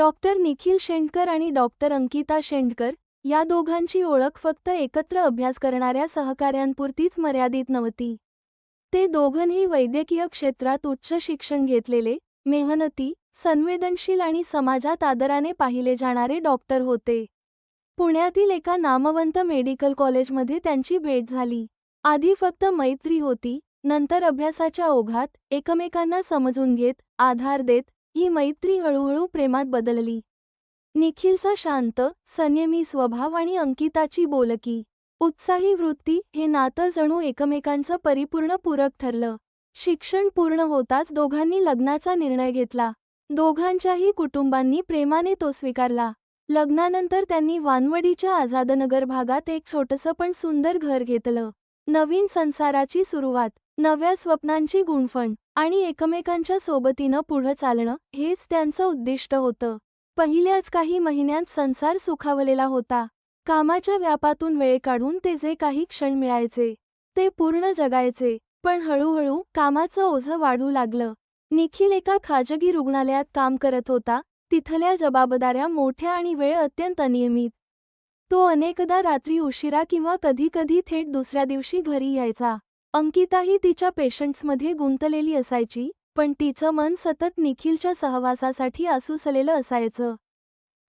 Doctor Nikhil Shendkar आणि doctor Ankita Shendkar या दोघांची ओळख फक्त एकत्र अभ्यास करणाऱ्या सहकाऱ्यांपुरतीच मर्यादित नव्हती. ते दोघंही वैद्यकीय क्षेत्रात उच्च शिक्षण घेतलेले मेहनती संवेदनशील आणि समाजात आदराने पाहिले जाणारे डॉक्टर होते. पुण्यातील एका नामवंत मेडिकल कॉलेजमध्ये त्यांची भेट झाली. आधी फक्त मैत्री होती नंतर अभ्यासाच्या ओघात एकमेकांना समजून घेत आधार देत ही मैत्री हळूहळू प्रेमात बदलली. निखिलचा शांत संयमी स्वभाव आणि अंकिताची बोलकी उत्साही वृत्ती हे नातं जणू एकमेकांचं परिपूर्ण पूरक ठरलं. शिक्षण पूर्ण होताच दोघांनी लग्नाचा निर्णय घेतला. दोघांच्याही कुटुंबांनी प्रेमाने तो स्वीकारला. लग्नानंतर त्यांनी वानवडीच्या आझादनगर भागात एक छोटंसं पण सुंदर घर घेतलं. नवीन संसाराची सुरुवात नव्या स्वप्नांची गुणफण आणि एकमेकांच्या सोबतीनं पुढं चालणं हेच त्यांचं उद्दिष्ट होतं. पहिल्याच काही महिन्यांत संसार सुखावलेला होता. कामाच्या व्यापातून वेळ काढून ते जे काही क्षण मिळायचे ते पूर्ण जगायचे पण हळूहळू कामाचं ओझं वाढू लागलं. निखिल एका खाजगी रुग्णालयात काम करत होता. तिथल्या जबाबदाऱ्या मोठ्या आणि वेळ अत्यंत अनियमित तो अनेकदा रात्री उशिरा किंवा कधीकधी थेट दुसऱ्या दिवशी घरी यायचा. अंकिताही तिच्या पेशंट्समध्ये गुंतलेली असायची पण तिचं मन सतत निखिलच्या सहवासासाठी आसूसलेलं असायचं.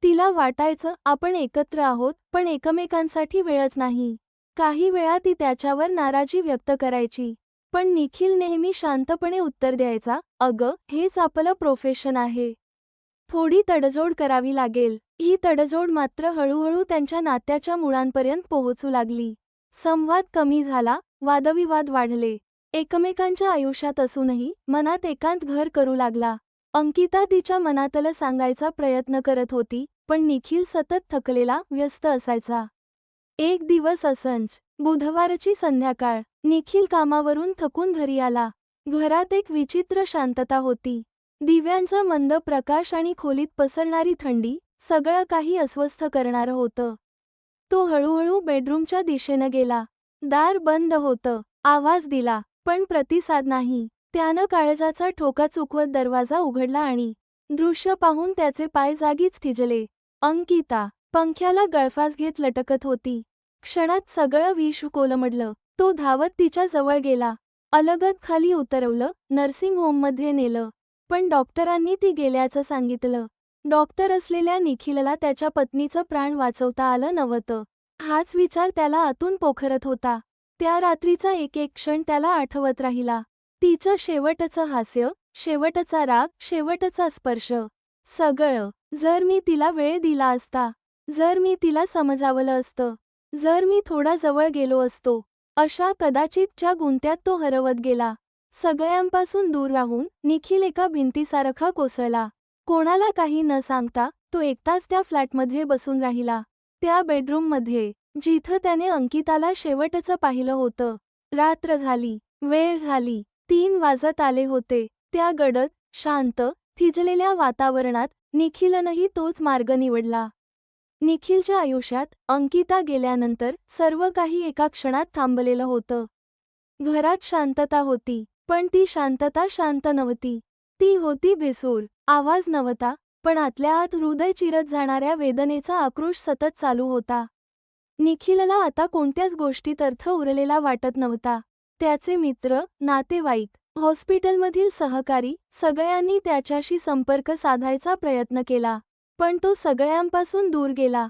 तिला वाटायचं आपण एकत्र आहोत पण एकमेकांसाठी वेळच नाही. काही वेळा ती त्याच्यावर नाराजी व्यक्त करायची पण निखिल नेहमी शांतपणे उत्तर द्यायचा अगं हेच आपलं प्रोफेशन आहे. थोडी तडजोड करावी लागेल. ही तडजोड मात्र हळूहळू त्यांच्या नात्याच्या मुळांपर्यंत पोहोचू लागली. संवाद कमी झाला वादविवाद वाढले. एकमेकांच्या आयुष्यात असूनही मनात एकांत घर करू लागला. अंकिता तिच्या मनातलं सांगायचा प्रयत्न करत होती पण निखिल सतत थकलेला व्यस्त असायचा. एक दिवस असंच बुधवारची संध्याकाळ निखिल कामावरून थकून घरी आला. घरात एक विचित्र शांतता होती. दिव्यांचा मंद प्रकाश आणि खोलीत पसरणारी थंडी सगळं काही अस्वस्थ करणारं होतं. तो हळूहळू बेडरूमच्या दिशेनं गेला. दार बंद होतं. आवाज दिला पण प्रतिसाद नाही. त्यानं काळजाचा ठोका चुकवत दरवाजा उघडला आणि दृश्य पाहून त्याचे पाय जागीच थिजले. अंकिता पंख्याला गळफास घेत लटकत होती. क्षणात सगळं विष कोलमडलं. तो धावत तिच्या जवळ गेला. अलगद खाली उतरवलं नर्सिंग होममध्ये नेलं. पण डॉक्टरांनी ती गेल्याचं सांगितलं. डॉक्टर असलेल्या निखिलला त्याच्या पत्नीचं प्राण वाचवता आलं नव्हतं. हाच विचार त्याला आतून पोखरत होता. त्या रात्रीचा एक एक क्षण त्याला आठवत राहिला. तिचं शेवटचं हास्य शेवटचा राग शेवटचा स्पर्श. सगळं. जर मी तिला वेळ दिला असता जर मी तिला समजावलं असतं जर मी थोडा जवळ गेलो असतो अशा कदाचितच्या गुंत्यात तो हरवत गेला. सगळ्यांपासून दूर राहून निखिल एका भिंतीसारखा कोसळला. कोणाला काही न सांगता तो एकटाच त्या फ्लॅटमध्ये बसून राहिला. त्या बेडरूममध्ये जिथं त्याने अंकिताला शेवटचं पाहिलं होतं. रात्र झाली वेळ झाली तीन वाजत आले होते. त्या गडद शांत थिजलेल्या वातावरणात निखिलनही तोच मार्ग निवडला. निखिलच्या आयुष्यात अंकिता गेल्यानंतर सर्व काही एका क्षणात थांबलेलं होतं. घरात शांतता होती पण ती शांतता शांत नव्हती. ती होती बेसूर. आवाज नव्हता पण आतल्या आत हृदय चिरत जाणाऱ्या वेदनेचा आक्रोश सतत चालू होता. निखिलला आता कोणत्याच गोष्टीत अर्थ उरलेला वाटत नव्हता. त्याचे मित्र नातेवाईक हॉस्पिटलमधील सहकारी सगळ्यांनी त्याच्याशी संपर्क साधायचा प्रयत्न केला. पण तो सगळ्यांपासून दूर गेला.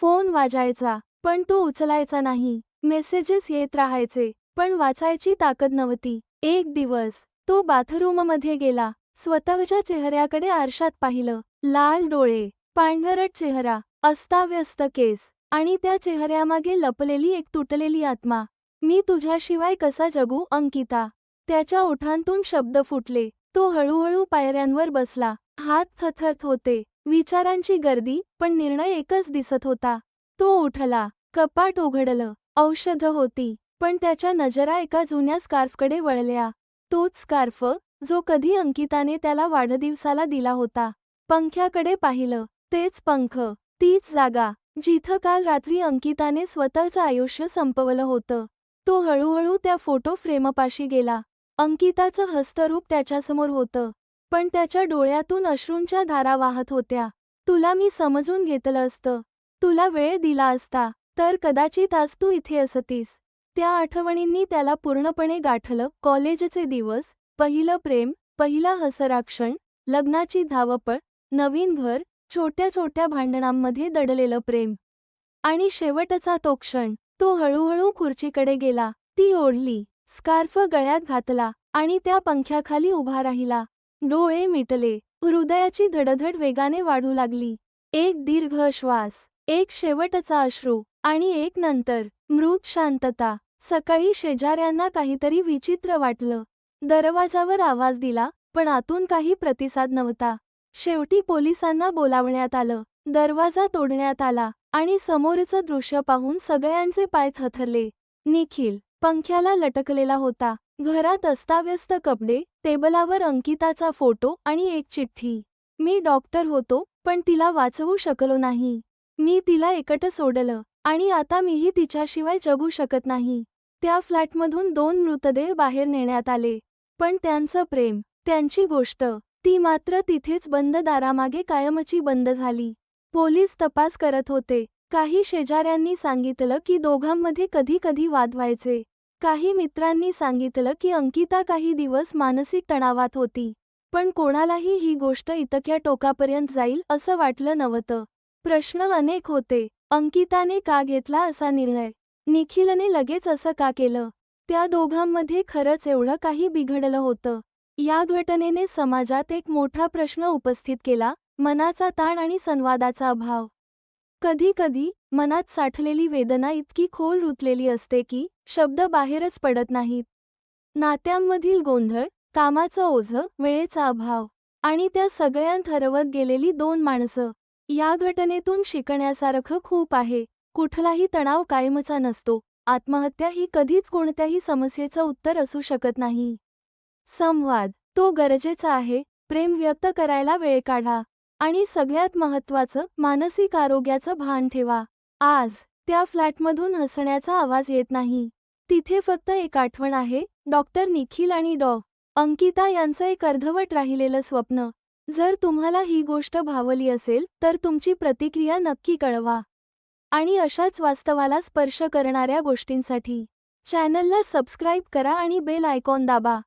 फोन वाजायचा पण तो उचलायचा नाही. मेसेजेस येत राहायचे पण वाचायची ताकद नव्हती. एक दिवस तो बाथरूममध्ये गेला. स्वतःच्या चेहऱ्याकडे आरशात पाहिलं. लाल डोळे पांढरट चेहरा अस्ताव्यस्त केस आणि त्या चेहऱ्यामागे लपलेली एक तुटलेली आत्मा. मी तुझ्याशिवाय कसा जगू अंकिता? त्याच्या ओठांतून शब्द फुटले. तो हळूहळू पायऱ्यांवर बसला. हात थथरत होते. विचारांची गर्दी पण निर्णय एकच दिसत होता. तो उठला. कपाट उघडलं. औषधं होती. पण त्याच्या नजरा एका जुन्या स्कार्फकडे वळल्या. तोच स्कार्फ जो कधी अंकिताने त्याला वाढदिवसाला दिला होता. पंख्याकडे पाहिलं. तेच पंख. तीच जागा. जिथं काल रात्री अंकिताने स्वतःचं आयुष्य संपवलं होतं. तो हळूहळू त्या फोटो फ्रेमपाशी गेला. अंकिताचं हस्तरूप त्याच्यासमोर होतं. पण त्याच्या डोळ्यातून अश्रूंच्या धारा वाहत होत्या. तुला मी समजून घेतलं असतं. तुला वेळ दिला असता. तर कदाचित आज तू इथे असतीस. त्या आठवणींनी त्याला पूर्णपणे गाठलं. कॉलेजचे दिवस पहिलं प्रेम पहिला हसराक्षण लग्नाची धावपळ नवीन घर छोट्या छोट्या भांडणांमध्ये दडलेलं प्रेम. आणि शेवटचा तो क्षण तो हळूहळू खुर्चीकडे गेला ती ओढली स्कार्फ गळ्यात घातला आणि त्या पंख्याखाली उभा राहिला. डोळे मिटले हृदयाची धडधड वेगाने वाढू लागली. एक दीर्घ श्वास एक शेवटचा अश्रू आणि एक नंतर मृत शांतता. सकाळी शेजाऱ्यांना काहीतरी विचित्र वाटलं. दरवाजावर आवाज दिला पण आतून काही प्रतिसाद नव्हता. शेवटी पोलिसांना बोलावण्यात आलं. दरवाजा तोडण्यात आला आणि समोरचं दृश्य पाहून सगळ्यांचे पाय थथरले निखिल पंख्याला लटकलेला होता. घरात अस्ताव्यस्त कपडे टेबलावर अंकिताचा फोटो आणि एक चिठ्ठी. मी डॉक्टर होतो पण तिला वाचवू शकलो नाही. मी तिला एकटं सोडलं आणि आता मीही तिच्याशिवाय जगू शकत नाही. त्या फ्लॅटमधून दोन मृतदेह बाहेर नेण्यात आले. पण त्यांचं प्रेम त्यांची गोष्ट ती मात्र तिथेच बंद दारामागे कायमची बंद झाली. पोलीस तपास करत होते. काही शेजाऱ्यांनी सांगितलं की दोघांमध्ये कधी कधी वाद व्हायचे. काही मित्रांनी सांगितलं की अंकिता काही दिवस मानसिक तणावात होती. पण कोणालाही ही गोष्ट इतक्या टोकापर्यंत जाईल असं वाटलं नव्हतं. प्रश्न अनेक होते. अंकिताने का घेतला असा निर्णय? निखिलने लगेच असं का केलं? त्या दोघांमध्ये खरंच एवढं काही बिघडलं होतं. या घटनेने समाजात एक मोठा प्रश्न उपस्थित केला मनाचा ताण आणि संवादाचा अभाव. कधी कधी मनात साठलेली वेदना इतकी खोल रुतलेली असते की शब्द बाहेरच पडत नाहीत. नात्यांमधील गोंधळ कामाचं ओझं वेळेचा अभाव आणि त्या सगळ्यांत हरवत गेलेली दोन माणसं या घटनेतून शिकण्यासारखं खूप आहे. कुठलाही तणाव कायमचा नसतो. आत्महत्या ही कधीच कोणत्याही समस्येचं उत्तर असू शकत नाही. संवाद तो गरजेचा आहे प्रेम व्यक्त करायला वेळ काढा आणि सगळ्यात महत्त्वाचं मानसिक आरोग्याचं भान ठेवा. आज त्या फ्लॅटमधून हसण्याचा आवाज येत नाही. तिथे फक्त एक आठवण आहे डॉक्टर निखिल आणि डॉ. अंकिता यांचं एक अर्धवट राहिलेलं स्वप्न. जर तुम्हाला ही गोष्ट भावली असेल तर तुमची प्रतिक्रिया नक्की कळवा. आणि अशाच वास्तवाला स्पर्श करणाऱ्या गोष्टींसाठी. चॅनलला सबस्क्राईब करा आणि बेल आयकॉन दाबा.